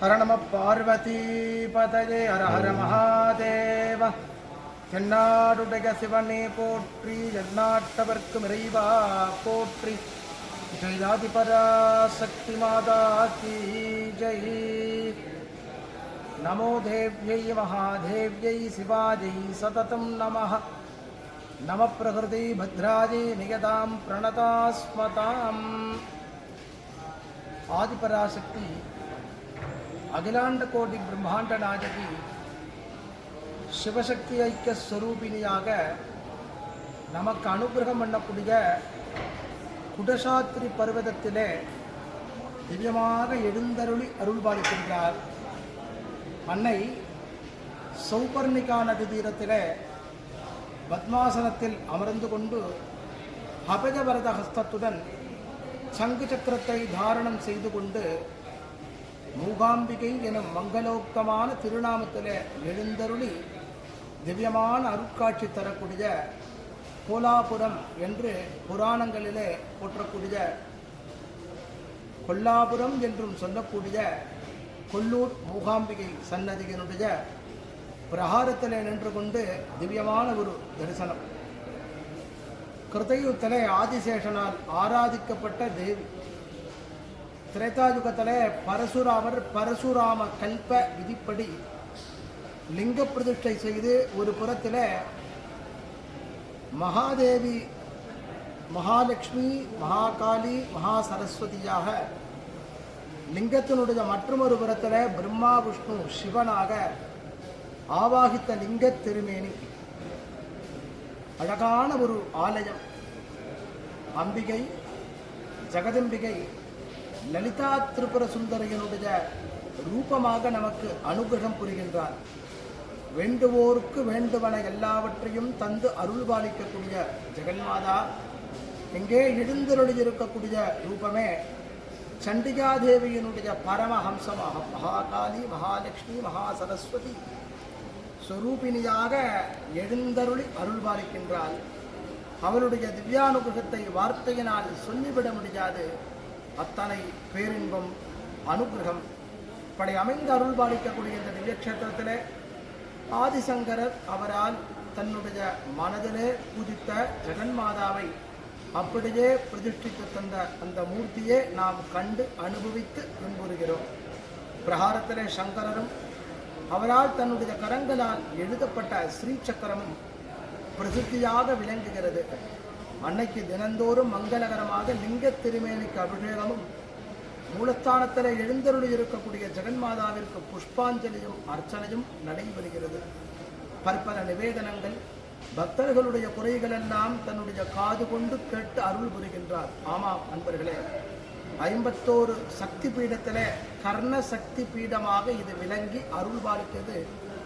ஹர நம பார்வதி பதயே ஹர ஹர மகாதேவ தென்னாடுடைய சிவனே போற்றி எந்நாட்டவர்க்கும் இறைவா போற்றி ஜெயாதி பராசக்தி மாதா கி ஜெய் நமோ தேவ்யை மகாதேவ்யை சிவாஜை சததம் நமः நம பிரகிருதி பத்ராஜை நியதாம் பிரணதாஸ்மதாம் ஆதிபராசக்தி அகிலாண்ட கோடி பிரம்மாண்ட நாயகி சிவசக்தி ஐக்கிய ஸ்வரூபிணியாக நமக்கு அனுகிரகம் பண்ணக்கூடிய குடசாத்திரி பர்வதத்திலே திவ்யமாக எழுந்தருளி அருள்பாலிக்கின்றார். அன்னை சௌபர்ணிகா நதி தீரத்திலே பத்மாசனத்தில் அமர்ந்து கொண்டு அபஜவரத ஹஸ்தத்துடன் சங்கு சக்கரத்தை தாரணம் செய்து கொண்டு மூகாம்பிகை எனும் மங்களோக்தமான திருநாமத்திலே எழுந்தருளி திவ்யமான அருட்காட்சி தரக்கூடிய கோலாபுரம் என்று புராணங்களிலே போற்றக்கூடிய கொல்லாபுரம் என்றும் சொல்லக்கூடிய கொல்லூர் மூகாம்பிகை சன்னதியினுடைய பிரகாரத்தில் நின்று கொண்டு திவ்யமான ஒரு தரிசனம். கிருதயுத்தலை ஆதிசேஷனால் ஆராதிக்கப்பட்ட தேவி. திரேதாயுகத்தில் பரசுராமர் பரசுராம கல்ப விதிப்படி லிங்க பிரதிஷ்டை செய்து ஒரு புறத்தில் மகாதேவி மகாலட்சுமி மகாகாளி மகா சரஸ்வதியாக லிங்கத்தினுடைய மற்றொரு புறத்தில் பிரம்மா விஷ்ணு சிவனாக ஆவாகித்த லிங்க திருமேனி. அழகான ஒரு ஆலயம். அம்பிகை ஜெகதம்பிகை லலிதா திரிபுர சுந்தரையனுடைய ரூபமாக நமக்கு அனுகிரகம் புரிகின்றார். வேண்டுவோருக்கு வேண்டுவன எல்லாவற்றையும் தந்து அருள்பாலிக்கக்கூடிய ஜெகன்மாதா எங்கே எழுந்தருளி இருக்கக்கூடிய ரூபமே சண்டிகாதேவியினுடைய பரமஹம்சமாக மகாகாலி மகாலட்சுமி மகா சரஸ்வதி ஸ்வரூபிணியாக எழுந்தருளி அருள்பாலிக்கின்றாள் அவளுடைய திவ்யானுகிரகத்தை வார்த்தையினால் சொல்லிவிட முடியாது. அத்தனை பேரின்பம் அனுகிரகம். இப்படி அமைந்து அருள்பாலிக்கக்கூடிய இந்த திவ்யக்ஷேத்திரத்தில் ஆதிசங்கரர் அவரால் தன்னுடைய மனதிலே பூஜித்த ஜெகன்மாதாவை அப்படியே பிரதிஷ்டித்து தந்த அந்த மூர்த்தியை நாம் கண்டு அனுபவித்து துன்புறுகிறோம் பிரகாரத்திலே சங்கரரும் அவரால் தன்னுடைய கரங்களால் எழுதப்பட்ட ஸ்ரீ சக்கரமும் பிரசித்தியாக விளங்குகிறது. அன்னைக்கு தினந்தோறும் மங்களகரமாக லிங்க திருமேனிக்கு அபிஷேகமும் மூலஸ்தானத்தில் எழுந்தருளி இருக்கக்கூடிய ஜெகன்மாதாவிற்கு புஷ்பாஞ்சலியும் அர்ச்சனையும் நடைபெறுகிறது. பற்பல நிவேதனங்கள் பக்தர்களுடைய குறைகளெல்லாம் தன்னுடைய காது கொண்டு கேட்டு அருள் புரிகின்றார். ஆமாம் அன்பர்களே ஐம்பத்தோரு சக்தி பீடத்திலே கர்ண சக்தி பீடமாக இது விளங்கி அருள் பாலித்தது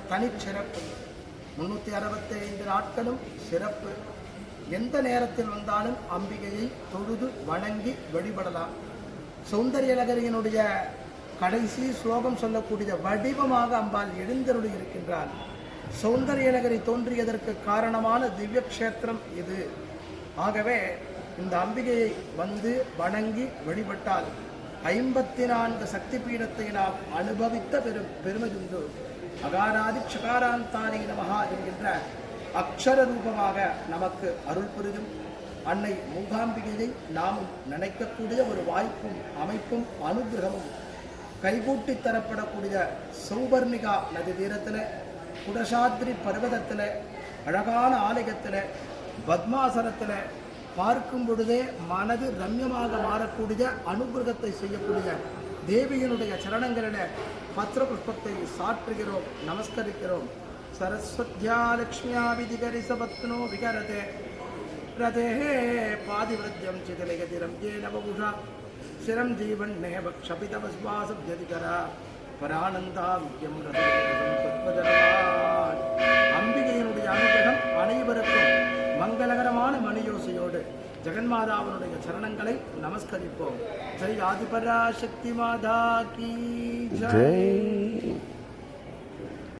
தனிச்சிறப்பு. முன்னூற்றி அறுபத்தி ஐந்து நாட்களும் சிறப்பு. எந்த நேரத்தில் வந்தாலும் அம்பிகையை தொழுது வணங்கி வழிபடலாம். சௌந்தரியநகரியினுடைய கடைசி ஸ்லோகம் சொல்லக்கூடிய வடிவமாக அம்பாள் எழுந்தருளி இருக்கின்றார் சௌந்தரியலகரி தோன்றியதற்கு காரணமான திவ்ய க்ஷேத்திரம் இது. ஆகவே இந்த அம்பிகையை வந்து வணங்கி வழிபட்டால் ஐம்பத்தி நான்கு சக்தி பீடத்தை நாம் அனுபவித்த பெரும் பெருமையுண்டு. அகாராதி க்ஷகாராந்தானி நமகா என்கின்ற அக்ஷர ரூபமாக நமக்கு அருள் புரியும். அன்னை மூகாம்பிகையை நாமும் நினைக்கக்கூடிய ஒரு வாய்ப்பும் அமைப்பும் அனுகிரகமும் கைகூட்டி தரப்படக்கூடிய சௌபர்ணிகா நதி தீரத்தில் குடசாத்ரி பர்வதத்தில் அழகான ஆலயத்தில் பத்மாசனத்தில் பார்க்கும் பொழுதே மனது ரம்யமாக மாறக்கூடிய அனுகிரகத்தை செய்யக்கூடிய தேவியினுடைய சரணங்களில் பத்திர புஷ்பத்தை சாற்றுகிறோம் நமஸ்கரிக்கிறோம். சரஸ்வத்யா லக்ஷ்மியா விதிகரிசபத்னோ விகரதே रतेः पादिवृद्यं चितलयतिरं येन बभुषा शिरं जीवन्नेव क्षपितवस्वासभ्यतिकरा பரானந்தாவியம் அம்பிகையினுடைய அனுகிரகம் அனைவருக்கும் மங்களகரமான மணியோசையோடு ஜெகன்மாதாவனுடைய சரணங்களை நமஸ்கரிப்போம் ஜெய் ஆதிபராசக்தி மாதா கி ஜெய் ஜெய்